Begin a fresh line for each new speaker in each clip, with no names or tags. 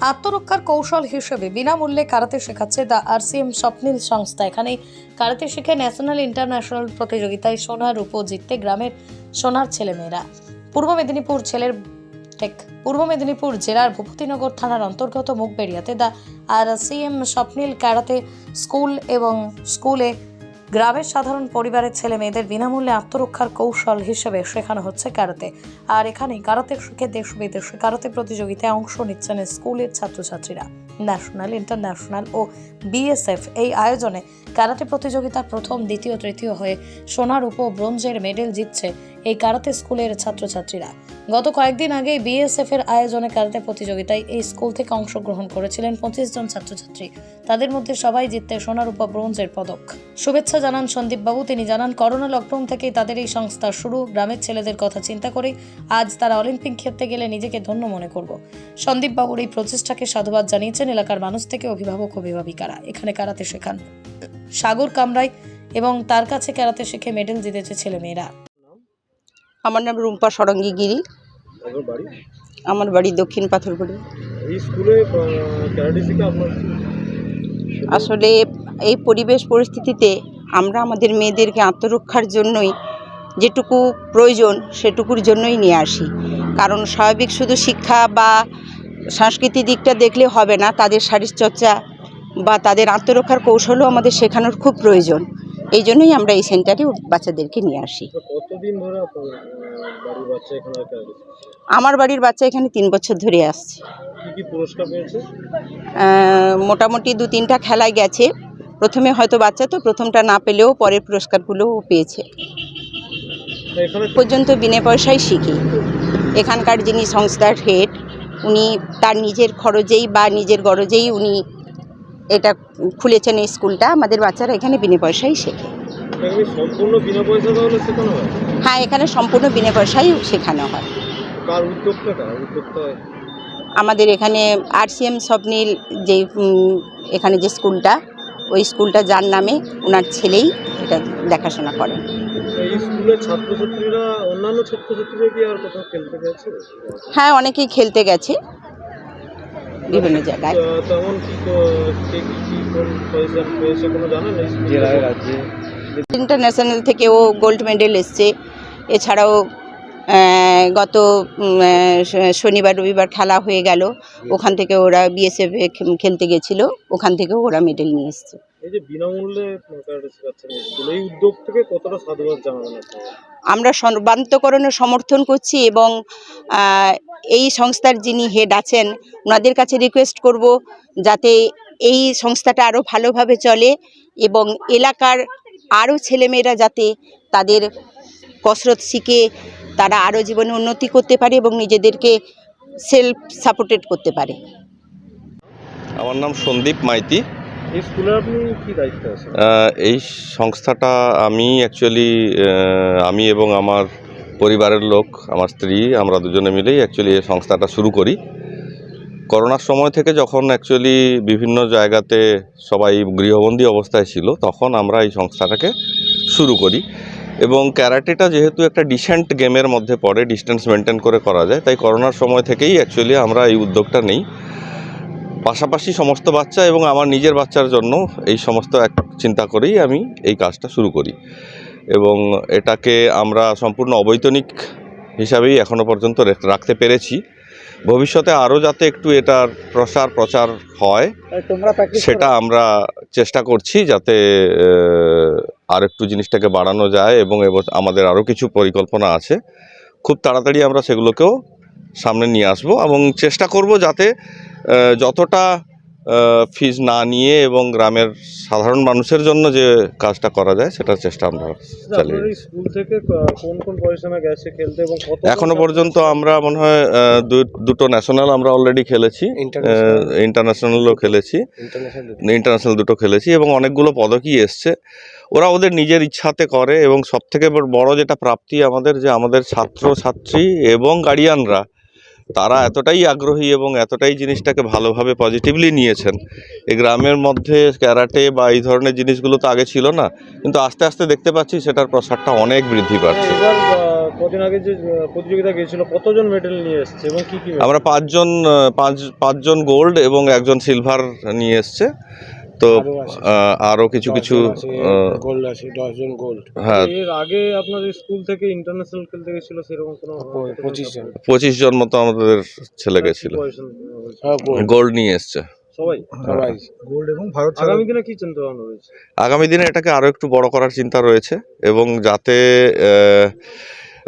আত্মরক্ষার কৌশল হিসেবে বিনামূল্যে কারাতে শেখাচ্ছে দ্য আরসিএম স্বপ্নিল সংস্থা। এখানে কারাতে শিখে ন্যাশনাল ইন্টারন্যাশনাল প্রতিযোগিতায় সোনার রূপ জিততে গ্রামের সোনার ছেলেমেয়েরা। পূর্ব মেদিনীপুর ছেলের টেক পূর্ব মেদিনীপুর জেলার ভূপতিনগর থানার অন্তর্গত মুখবেড়িয়াতে the R CM Swapnil karate school এবং স্কুলে গ্রামের সাধারণ পরিবারের ছেলে মেয়েদের বিনামূল্যে আত্মরক্ষার কৌশল হিসেবে শেখানো হচ্ছে ক্যারাতে আর এখানে কারাতে শিখে দেশ বিদেশে কারাতে প্রতিযোগিতায় অংশ নিচ্ছেন স্কুলের ছাত্রছাত্রীরা। ন্যাশনাল, ইন্টারন্যাশনাল ও বিএসএফ এই আয়োজনে কারাতে প্রতিযোগিতা প্রথম, দ্বিতীয়, তৃতীয় হয়ে সোনার উপ ব্রোঞ্জের মেডেল জিতছে এই কারাতে স্কুলের ছাত্রছাত্রীরা। গত কয়েকদিন আগে বিএসএফ এর আয়োজনে কারাতে প্রতিযোগিতায় এই স্কুল থেকে অংশগ্রহণ করেছিলেন পঁচিশ জন ছাত্রছাত্রী। তাদের মধ্যে সবাই জিততে সোনার উপ ব্রোঞ্জের পদক। শুভেচ্ছা জানান সন্দীপ বাবু তিনি জানান, করোনা লকডাউন থেকেই তাদের এই সংস্থা শুরু। গ্রামের ছেলেদের কথা চিন্তা করে আজ তারা অলিম্পিক খেলতে গেলে নিজেকে ধন্য মনে করব। সন্দীপ বাবুর এই প্রচেষ্টাকে সাধুবাদ জানিয়েছেন এলাকার মানুষ থেকে অভিভাবক, অভিভাবিকারা। এখানে কারাতে শেখান। সাগর কামরাই এবং তার কাছে কারাতে শিখে মেডেল জিতেছে ছেলেমেয়েরা।
আমার নাম রুম্পা সরঙ্গী গিরি আমার বাড়ি দক্ষিণ পাথরপুরে
কি?
আসলে এই পরিবেশ পরিস্থিতিতে আমরা আমাদের মেয়েদেরকে আত্মরক্ষার জন্যই যেটুকু প্রয়োজন সেটুকুর জন্যই নিয়ে আসি। কারণ স্বাভাবিক শুধু শিক্ষা বা সাংস্কৃতিক দিকটা দেখলে হবে না তাদের শারীরচর্চা বা তাদের আত্মরক্ষার কৌশলও আমাদের শেখানোর খুব প্রয়োজন। এই জন্যই আমরা এই সেন্টারে বাচ্চাদেরকে নিয়ে আসি।
তো কতদিন ধরে আপনার বাড়ির বাচ্চা এখানে
আমার বাড়ির বাচ্চা এখানে তিন বছর ধরে আসছে।
কি কি পুরস্কার পেয়েছে?
মোটামুটি দু তিনটা খেলায় গেছে। প্রথমে হয়তো বাচ্চা তো প্রথমটা না পেলেও পরের পুরস্কারগুলোও পেয়েছে। পর্যন্ত বিনা পয়সায় শিখি। এখানকার যিনি সংস্থার হেড উনি তার নিজের খরচেই বা নিজের গরজেই উনি এটা খুলেছেন এই স্কুলটা। আমাদের বাচ্চারা এখানে বিনা পয়সায় শেখে।
সম্পূর্ণ বিনা পয়সা শেখানো হয়?
হ্যাঁ এখানে সম্পূর্ণ বিনা পয়সায় শেখানো হয়। আমাদের এখানে আরসিএম স্বপ্নীল যে এখানে যে স্কুলটা ওই স্কুলটা যার নামে ওনার ছেলেই এটা দেখাশোনা করেন
এই স্কুলের ছাত্রছাত্রীরা অন্যান্য ছাত্রছাত্রীরা কি আর কোথাও খেলতে গেছে?
হ্যাঁ অনেকেই খেলতে গেছে। বিভিন্ন জায়গায়।
জেলায় রাজ্যে।
ইন্টারন্যাশনাল থেকেও গোল্ড মেডেল এসছে। এছাড়াও গত শনিবার রবিবার খেলা হয়ে গেল। ওখান থেকে ওরা বিএসএফ খেলতে গেছিল। ওখান থেকেও ওরা মেডেল নিয়ে এসছে।
থেকে
আমরা সর্বান্তকরণে সমর্থন করছি এবং এই সংস্থার যিনি হেড আছেন ওনাদের কাছে রিকোয়েস্ট করব যাতে এই সংস্থাটা আরও ভালোভাবে চলে এবং এলাকার আরও ছেলেমেয়েরা যাতে তাদের কসরত শিখে তারা আরও জীবনে উন্নতি করতে পারে এবং নিজেদেরকে সেলফ সাপোর্টেড করতে পারে।
আমার নাম সন্দীপ মাইতি।
এই স্কুলে আপনি কি দায়িত্বে আছেন?
এই সংস্থাটা আমি অ্যাকচুয়ালি আমি এবং আমার পরিবারের লোক আমার স্ত্রী আমরা দুজনে মিলেই অ্যাকচুয়ালি এই সংস্থাটা শুরু করি। করোনার সময় থেকে যখন অ্যাকচুয়ালি বিভিন্ন জায়গাতে সবাই গৃহবন্দী অবস্থায় ছিল তখন আমরা এই সংস্থাটাকে শুরু করি। এবং ক্যারাটেটা যেহেতু একটা ডিসেন্ট গেমের মধ্যে পড়ে ডিস্টেন্স মেনটেন করে করা যায় তাই করোনার সময় থেকেই অ্যাকচুয়ালি আমরা এই উদ্যোগটা নিই। পাশাপাশি সমস্ত বাচ্চা এবং আমার নিজের বাচ্চার জন্য এই সমস্ত এক চিন্তা করেই আমি এই কাজটা শুরু করি। এবং এটাকে আমরা সম্পূর্ণ অবৈতনিক হিসাবেই এখনও পর্যন্ত রাখতে পেরেছি। ভবিষ্যতে আরও যাতে একটু এটার প্রসার প্রচার হয় সেটা আমরা চেষ্টা করছি যাতে আর একটু জিনিসটাকে বাড়ানো যায় এবং আমাদের আরও কিছু পরিকল্পনা আছে। খুব তাড়াতাড়ি আমরা সেগুলোকেও সামনে নিয়ে আসব এবং চেষ্টা করব যাতে যতটা ফিজ না নিয়ে এবং গ্রামের সাধারণ মানুষের জন্য যে কাজটা করা যায় সেটার চেষ্টা আমরা চালিয়ে
আপনার স্কুল থেকে কোন কোন পয়সা গেছে খেলতে এবং
এখনও পর্যন্ত আমরা মনে হয় দু- দুটো ন্যাশনাল আমরা অলরেডি খেলেছি ইন্টারন্যাশনালও খেলেছি ইন্টারন্যাশনাল দুটো। খেলেছি এবং অনেকগুলো পদকই এসছে। ওরা ওদের নিজের ইচ্ছাতে করে এবং সবথেকে বড়- বড় যেটা প্রাপ্তি আমাদের যে আমাদের ছাত্র ছাত্রী এবং গার্ডিয়ানরা তারা এতটাই আগ্রহী এবং এতটাই জিনিসটাকে ভালোভাবে পজিটিভলি নিয়েছেন। এই গ্রামের মধ্যে ক্যারাটে বা এই ধরনের জিনিসগুলো তো আগে ছিল না কিন্তু আস্তে আস্তে দেখতে পাচ্ছি সেটার প্রসারটা অনেক বৃদ্ধি পাচ্ছে।
কদিন আগে যে প্রতিযোগিতা গিয়েছিল কতজন মেডেল নিয়ে এসেছে এবং কি কি
আমরা পাঁচজন পাঁচ পাঁচজন গোল্ড এবং একজন সিলভার নিয়ে এসছে। তো আরও কিছু কিছু
গোল্ড আছে দশজন গোল্ড
হ্যাঁ।
এর আগে আপনাদের স্কুল থেকে ইন্টারন্যাশনাল খেলতে গেছিল সেরকম কোনো
প- পঁচিশ জন।
পঁচিশ জন মতো আমাদের ছেলে গেছিল।
হ্যাঁ গোল্ড
গোল্ড নিয়ে এসছে।
সবাই?
সবাই।
গোল্ড এবং ভারত
আগামী দিনে কি চিন্তা ভাবনা রয়েছে?
আগামী দিনে এটাকে আরও একটু বড় করার চিন্তা রয়েছে এবং যাতে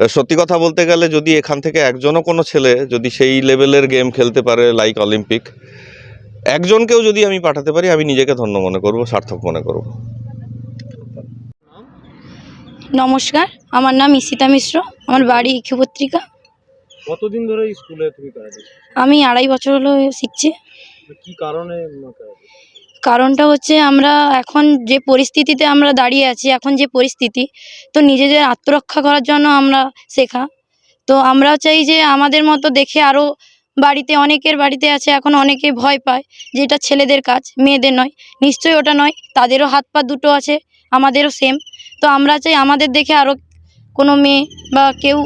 সত্যি কথা বলতে গেলে যদি এখান থেকে একজনও কোনো ছেলে যদি সেই লেভেলের গেম খেলতে পারে লাইক অলিম্পিক একজনকেও যদি আমি পাঠাতে পারি আমি নিজেকে ধন্য মনে করব সার্থক মনে করব।
নমস্কার আমার নাম ঈশিতা মিশ্র আমার বাড়ি ইক্ষুপত্রিকা।
কতদিন ধরে স্কুলে তুমি
আমি আড়াই বছর হলো শিখছি।
কি কারণে
কারণটা হচ্ছে আমরা এখন যে পরিস্থিতিতে আমরা দাঁড়িয়ে আছি এখন যে পরিস্থিতি তো নিজেদের আত্মরক্ষা করার জন্য আমরা শেখা। তো আমরা চাই যে আমাদের মতো দেখে আরও বাড়িতে অনেকের বাড়িতে আছে এখন অনেকে ভয় পায় যে এটা ছেলেদের কাজ মেয়েদের নয়। নিশ্চয়ই ওটা নয় তাদেরও হাত পা দুটো আছে আমাদেরও সেম তো আমরা চাই আমাদের দেখে আরও কোনো মেয়ে বা কেউ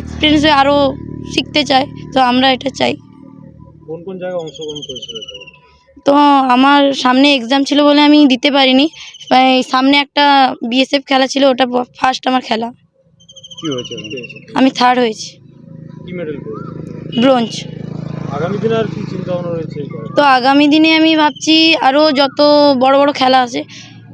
এক্সপিরিয়েন্স হয়ে আরও শিখতে চায় তো আমরা এটা চাই।
কোন কোন জায়গায় অংশগ্রহণ করেছিল
তো আমার সামনে এক্সাম ছিল বলে আমি দিতে পারিনি। সামনে একটা বিএসএফ খেলা ছিল ওটা ফার্স্ট আমার খেলা। আমি থার্ড হয়েছি। ব্রোঞ্জ
আগামী দিনে আর কি চিন্তা ভাবনা রয়েছে
তো আগামী দিনে আমি ভাবছি আরও যত বড় বড় খেলা আছে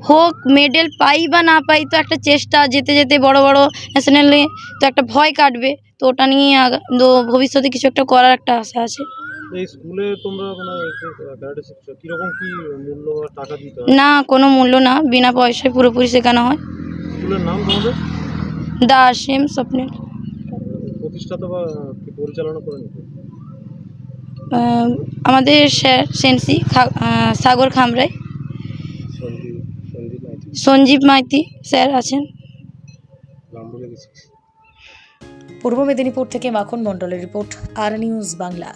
হোক মেডেল পাই বা না পাই তো একটা চেষ্টা যেতে যেতে বড় বড় ন্যাশনালে তো একটা ভয় কাটবে। তো ওটা নিয়ে তো ভবিষ্যতে কিছু একটা করার একটা আশা আছে।
স্কুলে তোমরা যে কারাটে শিখছো? কীরকম কি মূল্য টাকা দিতে
না কোনো মূল্য না বিনা পয়সায় পুরোপুরি শেখানো হয়।
স্কুলের নাম তোমাদের?
দা সেম স্বপ্নের।
প্রতিষ্ঠাতা বা পরিচালনা
আমাদের sir sensei Sagar Khamrai. Sanjib Maity sir আছেন।
পূর্ব মেদিনীপুর থেকে মাখন মণ্ডলের রিপোর্ট, আর নিউজ বাংলা।